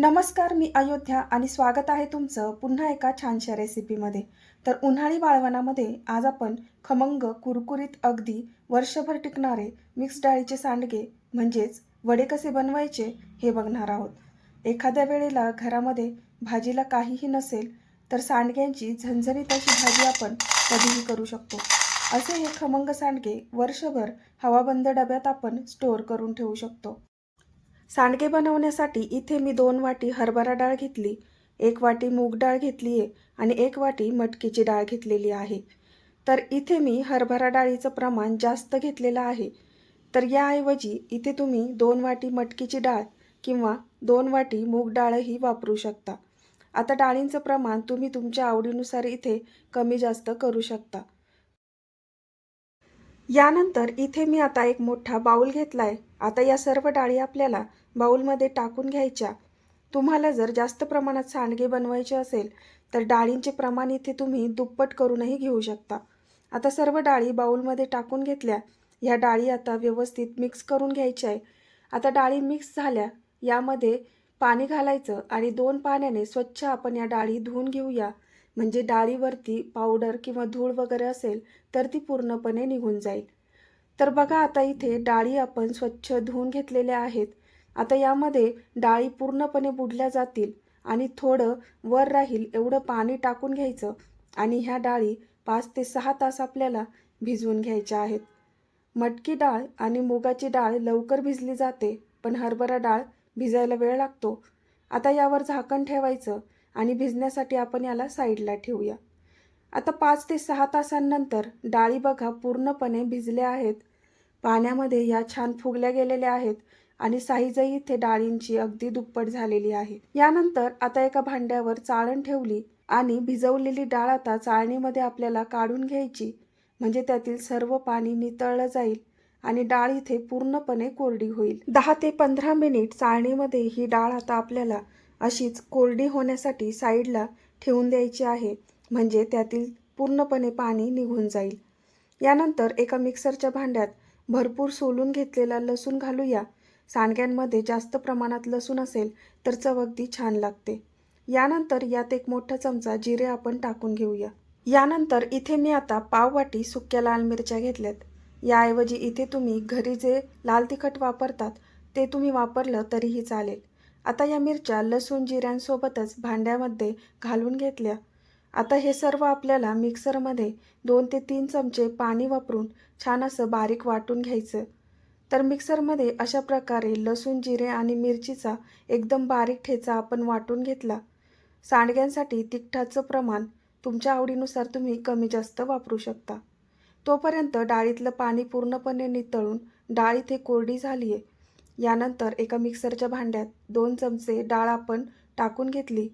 नमस्कार मी अयोध्या आणि स्वागत आहे तुमचं पुन्हा एका छानशा रेसिपीमध्ये. तर उन्हाळी वाळवणामध्ये आज आपण खमंग कुरकुरीत अगदी वर्षभर टिकणारे मिक्स डाळीचे सांडगे म्हणजेच वडे कसे बनवायचे हे बघणार आहोत. एखाद्या वेळेला घरामध्ये भाजीला काहीही नसेल तर सांडग्यांची झणझणीत अशी भाजी आपण कधीही करू शकतो. असे हे खमंग सांडगे वर्षभर हवाबंद डब्यात आपण स्टोअर करून ठेवू शकतो. सांडगे बनवण्यासाठी इथे मी दोन वाटी हरभरा डाळ घेतली एक वाटी मूग डाळ घेतली आहे आणि एक वाटी मटकीची डाळ घेतलेली आहे. तर इथे मी हरभरा डाळीचं प्रमाण जास्त घेतलेलं आहे. तर याऐवजी इथे तुम्ही दोन वाटी मटकीची डाळ किंवा दोन वाटी मूग डाळही वापरू शकता. आता डाळींचं प्रमाण तुम्ही तुमच्या आवडीनुसार इथे कमी जास्त करू शकता. यानंतर इथे मी आता एक मोठा बाऊल घेतला आहे आता या सर्व डाळी आपल्याला बाऊलमध्ये टाकून घ्यायच्या. तुम्हाला जर जास्त प्रमाणात सांडगे बनवायचे असेल तर डाळींचे प्रमाण इथे तुम्ही दुप्पट करूनही घेऊ शकता. आता सर्व डाळी बाऊलमध्ये टाकून घेतल्या. ह्या डाळी आता व्यवस्थित मिक्स करून घ्यायच्या आहे. आता डाळी मिक्स झाल्या. यामध्ये पाणी घालायचं आणि दोन पाण्याने स्वच्छ आपण या डाळी धुवून घेऊया. म्हणजे डाळीवरती पावडर किंवा धूळ वगैरे असेल तर ती पूर्णपणे निघून जाईल. तर बघा आता इथे डाळी आपण स्वच्छ धुवून घेतलेल्या आहेत. आता यामध्ये डाळी पूर्णपणे बुडल्या जातील आणि थोडं वर राहील एवढं पाणी टाकून घ्यायचं आणि ह्या डाळी पाच ते सहा तास आपल्याला भिजवून घ्यायच्या आहेत. मटकी डाळ आणि मुगाची डाळ लवकर भिजली जाते पण हरभरा डाळ भिजायला वेळ लागतो. आता यावर झाकण ठेवायचं आणि भिजण्यासाठी आपण याला साईडला ठेवूया. आता पाच ते सहा तासांनंतर डाळी बघा पूर्णपणे भिजल्या आहेत. पाण्यामध्ये या छान फुगल्या गेलेल्या आहेत आणि साईजही इथे डाळींची अगदी दुप्पट झालेली आहे. यानंतर आता एका भांड्यावर चाळण ठेवली आणि भिजवलेली डाळ आता चाळणीमध्ये आपल्याला काढून घ्यायची. म्हणजे त्यातील सर्व पाणी नितळलं जाईल आणि डाळ इथे पूर्णपणे कोरडी होईल. दहा ते पंधरा मिनिट चाळणीमध्ये ही डाळ आता आपल्याला अशीच कोरडी होण्यासाठी साईडला ठेवून द्यायची आहे म्हणजे त्यातील पूर्णपणे पाणी निघून जाईल. यानंतर एका मिक्सरच्या भांड्यात भरपूर सोलून घेतलेला लसूण घालूया. सांडग्यांमध्ये जास्त प्रमाणात लसूण असेल तर चव अगदी छान लागते. यानंतर यात एक मोठा चमचा जिरे आपण टाकून घेऊया. यानंतर इथे मी आता पाववाटी सुक्या लाल मिरच्या घेतल्यात. याऐवजी इथे तुम्ही घरी जे लाल तिखट वापरतात ते तुम्ही वापरलं तरीही चालेल. आता या मिरच्या लसूण जिऱ्यांसोबतच भांड्यामध्ये घालून घेतल्या. आता हे सर्व आपल्याला मिक्सरमध्ये दोन ते तीन चमचे पाणी वापरून छान असं बारीक वाटून घ्यायचं. तर मिक्सरमध्ये अशा प्रकारे लसूण जिरे आणि मिरचीचा एकदम बारीक ठेचा आपण वाटून घेतला. सांडग्यांसाठी तिखटाचं प्रमाण तुमच्या आवडीनुसार तुम्ही कमी जास्त वापरू शकता. तोपर्यंत डाळीतलं पाणी पूर्णपणे नितळून डाळ इथे कोरडी झाली आहे यानंतर एका मिक्सरच्या भांड्यात दोन चमचे डाळ आपण टाकून घेतली.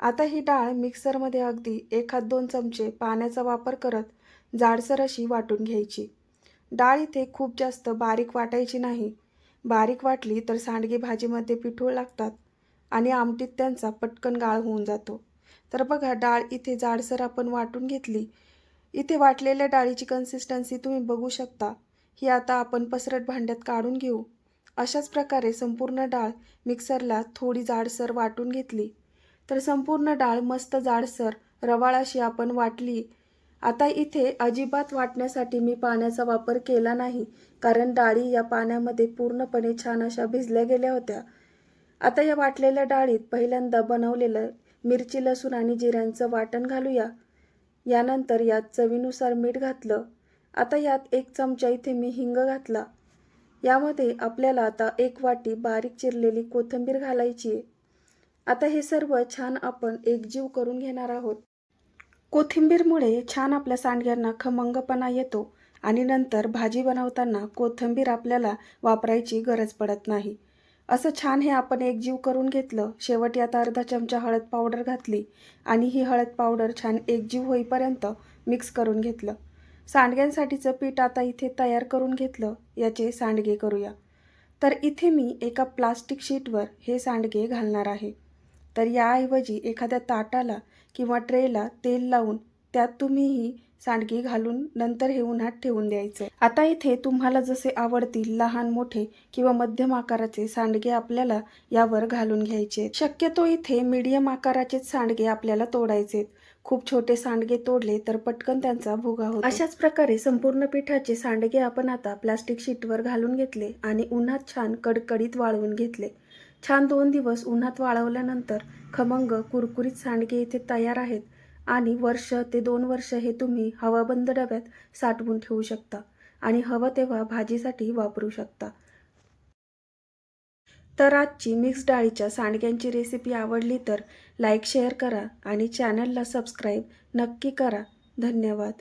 आता ही डाळ मिक्सरमध्ये अगदी एखाद दोन चमचे पाण्याचा वापर करत जाडसर अशी वाटून घ्यायची. डाळ इथे खूप जास्त बारीक वाटायची नाही. बारीक वाटली तर सांडगे भाजीमध्ये पिठूळ लागतात आणि आमटीत त्यांचा पटकन गाळ होऊन जातो. तर बघा डाळ इथे जाडसर आपण वाटून घेतली. इथे वाटलेल्या डाळीची कन्सिस्टन्सी तुम्ही बघू शकता. ही आता आपण पसरट भांड्यात काढून घेऊ. अशाच प्रकारे संपूर्ण डाळ मिक्सरला थोडी जाडसर वाटून घेतली. तर संपूर्ण डाळ मस्त जाडसर रवाळाशी आपण वाटली. आता इथे अजिबात वाटण्यासाठी मी पाण्याचा वापर केला नाही कारण डाळी या पाण्यामध्ये पूर्णपणे छान अशा भिजल्या गेल्या होत्या. आता या वाटलेल्या डाळीत पहिल्यांदा बनवलेलं मिरची लसूण आणि जिऱ्यांचं वाटण घालूया. यानंतर यात चवीनुसार मीठ घातलं. आता यात एक चमचा इथे मी हिंग घातला. यामध्ये आपल्याला आता एक वाटी बारीक चिरलेली कोथिंबीर घालायची आहे. आता हे सर्व छान आपण एकजीव करून घेणार आहोत. कोथिंबीरमुळे छान आपल्या सांडग्यांना खमंगपणा येतो आणि नंतर भाजी बनवताना कोथिंबीर आपल्याला वापरायची गरज पडत नाही. असं छान हे आपण एकजीव करून घेतलं शेवटी आता अर्धा चमचा हळद पावडर घातली आणि ही हळद पावडर छान एकजीव होईपर्यंत मिक्स करून घेतलं. सांडग्यांसाठीचं पीठ आता इथे तयार करून घेतलं याचे सांडगे करूया. तर इथे मी एका प्लास्टिक शीटवर हे सांडगे घालणार आहे. तर याऐवजी एखाद्या ताटाला किंवा ट्रेला तेल लावून त्यात तुम्हीही सांडगे घालून नंतर हे उन्हात ठेवून द्यायचे. आता इथे तुम्हाला जसे आवडतील लहान मोठे किंवा मध्यम आकाराचे सांडगे आपल्याला यावर घालून घ्यायचे शक्यतो इथे मीडियम आकाराचेच सांडगे आपल्याला तोडायचे खूप छोटे सांडगे तोडले तर पटकन त्यांचा भुगा होतो. अशाच प्रकारे संपूर्ण पिठाचे सांडगे आपण आता प्लास्टिक शीटवर घालून घेतले आणि उन्हात छान कडकडीत वाळवून घेतले. छान दोन दिवस उन्हात वाळवल्यानंतर खमंग कुरकुरीत सांडगे इथे तयार आहेत आणि वर्ष ते दोन वर्ष हे तुम्ही हवाबंद डब्यात साठवून ठेवू शकता आणि हवं तेव्हा भाजीसाठी वापरू शकता. तर आजची मिक्स डाळीच्या सांडग्यांची रेसिपी आवडली तर लाईक शेअर करा आणि चॅनलला सबस्क्राईब नक्की करा. धन्यवाद.